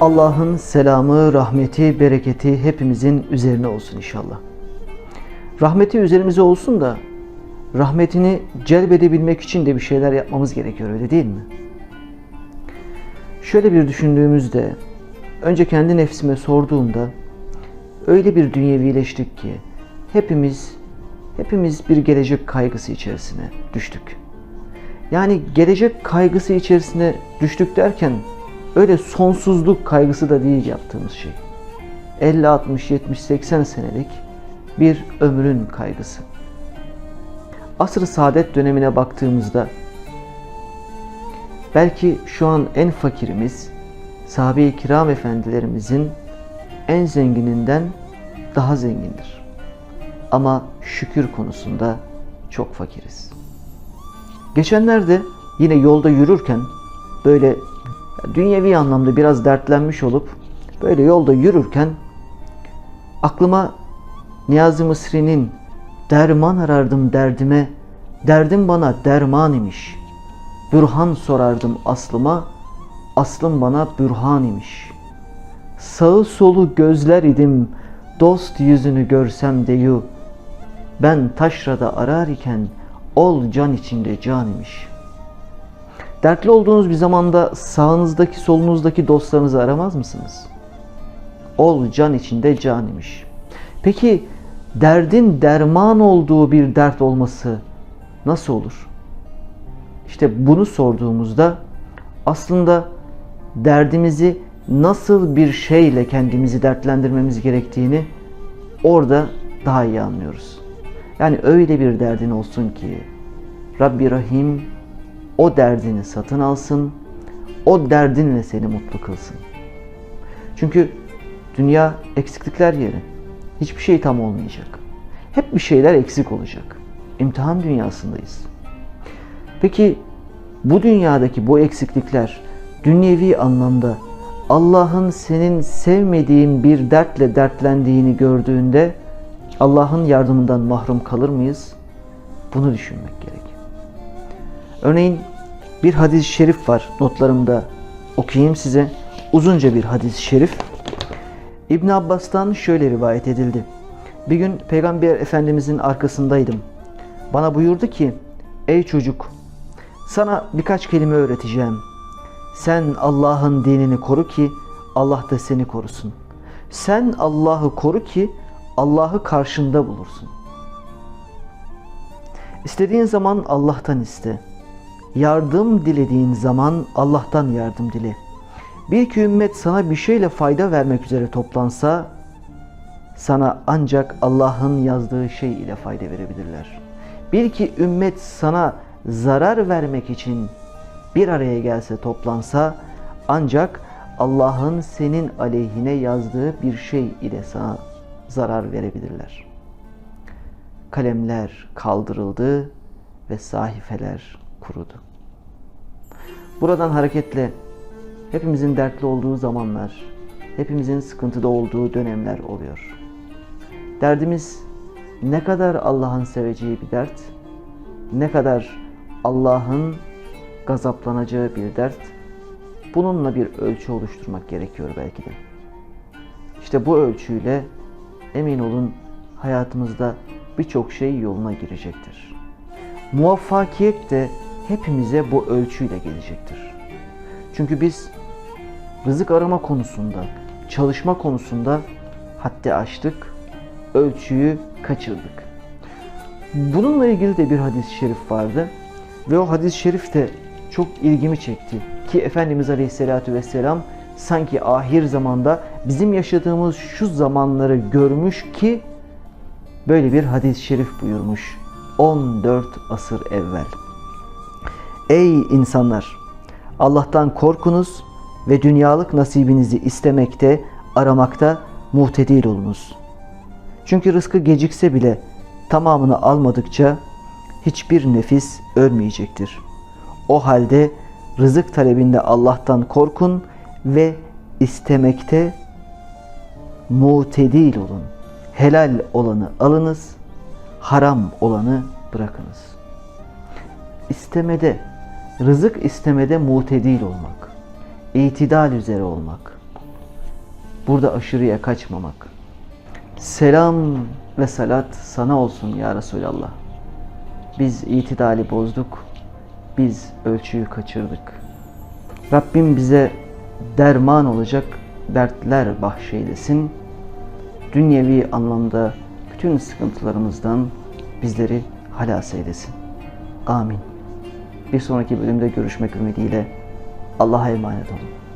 Allah'ın selamı, rahmeti, bereketi hepimizin üzerine olsun inşallah. Rahmeti üzerimize olsun da rahmetini celbedebilmek için de bir şeyler yapmamız gerekiyor öyle değil mi? Şöyle bir düşündüğümüzde önce kendi nefsime sorduğumda öyle bir dünyevileştik ki hepimiz hepimiz bir gelecek kaygısı içerisine düştük. Yani gelecek kaygısı içerisine düştük derken öyle sonsuzluk kaygısı da değil yaptığımız şey. 50, 60, 70, 80 senelik bir ömrün kaygısı. Asr-ı saadet dönemine baktığımızda belki şu an en fakirimiz sahabe-i kiram efendilerimizin en zengininden daha zengindir. Ama şükür konusunda çok fakiriz. Geçenlerde yine yolda yürürken böyle dünyevi anlamda biraz dertlenmiş olup böyle yolda yürürken aklıma Niyazi Mısri'nin derman arardım derdime, derdim bana derman imiş. Bürhan sorardım aslıma, aslım bana bürhan imiş. Sağı solu gözler idim, dost yüzünü görsem deyu. Ben taşrada arar iken ol can içinde can imiş. Dertli olduğunuz bir zamanda sağınızdaki solunuzdaki dostlarınızı aramaz mısınız? Ol can içinde can imiş. Peki derdin derman olduğu bir dert olması nasıl olur? İşte bunu sorduğumuzda aslında derdimizi nasıl bir şeyle kendimizi dertlendirmemiz gerektiğini orada daha iyi anlıyoruz. Yani öyle bir derdin olsun ki Rabbi Rahim o derdini satın alsın, o derdinle seni mutlu kılsın. Çünkü dünya eksiklikler yeri. Hiçbir şey tam olmayacak. Hep bir şeyler eksik olacak. İmtihan dünyasındayız. Peki bu dünyadaki bu eksiklikler dünyevi anlamda Allah'ın senin sevmediğin bir dertle dertlendiğini gördüğünde Allah'ın yardımından mahrum kalır mıyız? Bunu düşünmek gerek. Örneğin bir hadis-i şerif var notlarımda okuyayım size. Uzunca bir hadis-i şerif. İbn Abbas'tan şöyle rivayet edildi. Bir gün Peygamber Efendimizin arkasındaydım. Bana buyurdu ki, ey çocuk, sana birkaç kelime öğreteceğim. Sen Allah'ın dinini koru ki Allah da seni korusun. Sen Allah'ı koru ki Allah'ı karşında bulursun. İstediğin zaman Allah'tan iste. Yardım dilediğin zaman Allah'tan yardım dile. Bir iki ümmet sana bir şeyle fayda vermek üzere toplansa sana ancak Allah'ın yazdığı şey ile fayda verebilirler. Bir iki ümmet sana zarar vermek için bir araya gelse toplansa ancak Allah'ın senin aleyhine yazdığı bir şey ile sana zarar verebilirler. Kalemler kaldırıldı ve sahifeler kurudu. Buradan hareketle hepimizin dertli olduğu zamanlar, hepimizin sıkıntıda olduğu dönemler oluyor. Derdimiz ne kadar Allah'ın seveceği bir dert, ne kadar Allah'ın gazaplanacağı bir dert, bununla bir ölçü oluşturmak gerekiyor belki de. İşte bu ölçüyle emin olun hayatımızda birçok şey yoluna girecektir. Muvaffakiyet de hepimize bu ölçüyle gelecektir. Çünkü biz rızık arama konusunda, çalışma konusunda haddi aştık, ölçüyü kaçırdık. Bununla ilgili de bir hadis-i şerif vardı ve o hadis-i şerif de çok ilgimi çekti. Ki Efendimiz Aleyhisselatü Vesselam sanki ahir zamanda bizim yaşadığımız şu zamanları görmüş ki böyle bir hadis-i şerif buyurmuş. 14 asır evvel. Ey insanlar! Allah'tan korkunuz ve dünyalık nasibinizi istemekte, aramakta muhtedil olunuz. Çünkü rızkı gecikse bile tamamını almadıkça hiçbir nefis ölmeyecektir. O halde rızık talebinde Allah'tan korkun ve istemekte mutedil olun. Helal olanı alınız, haram olanı bırakınız. İstemede, rızık istemede mutedil olmak, itidal üzere olmak. burada aşırıya kaçmamak. Selam ve salat sana olsun ya Resulallah. Biz itidali bozduk, biz ölçüyü kaçırdık. Rabbim bize derman olacak dertler bahşeylesin. Dünyevi anlamda bütün sıkıntılarımızdan bizleri halas eylesin. Amin. Bir sonraki bölümde görüşmek ümidiyle Allah'a emanet olun.